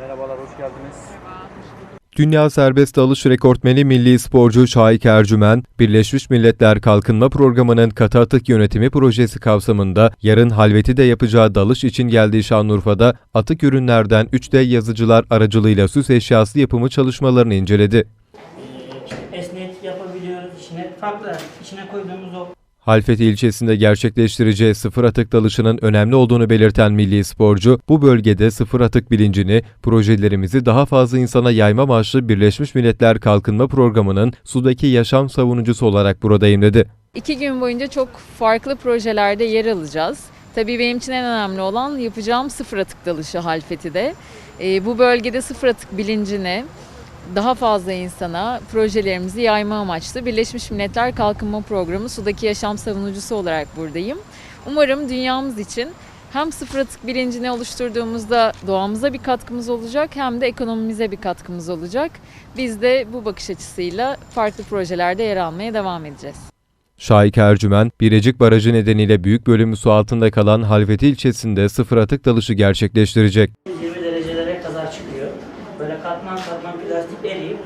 Merhabalar, hoş geldiniz. Dünya serbest dalış rekortmeni milli sporcu Şahik Ercümen, Birleşmiş Milletler Kalkınma Programı'nın katı atık yönetimi projesi kapsamında yarın Halveti'de yapacağı dalış için geldiği Şanlıurfa'da atık ürünlerden 3D yazıcılar aracılığıyla süs eşyası yapımı çalışmalarını inceledi. Ee, esnet yapabiliyoruz içine. Farklı içine koyduğumuz o Halfeti ilçesinde gerçekleştireceği sıfır atık dalışının önemli olduğunu belirten milli sporcu, bu bölgede sıfır atık bilincini, projelerimizi daha fazla insana yayma amaçlı Birleşmiş Milletler Kalkınma Programı'nın sudaki yaşam savunucusu olarak buradayım dedi. İki gün boyunca çok farklı projelerde yer alacağız. Tabii benim için en önemli olan yapacağım sıfır atık dalışı Halfeti'de. Ee, bu bölgede sıfır atık bilincini daha fazla insana projelerimizi yayma amaçlı Birleşmiş Milletler Kalkınma Programı Sudaki Yaşam Savunucusu olarak buradayım. Umarım dünyamız için hem sıfır atık bilincini oluşturduğumuzda doğamıza bir katkımız olacak hem de ekonomimize bir katkımız olacak. Biz de bu bakış açısıyla farklı projelerde yer almaya devam edeceğiz. Şahik Ercümen, Birecik Barajı nedeniyle büyük bölümü su altında kalan Halfeti ilçesinde sıfır atık dalışı gerçekleştirecek. Böyle katman katman plastik eriyip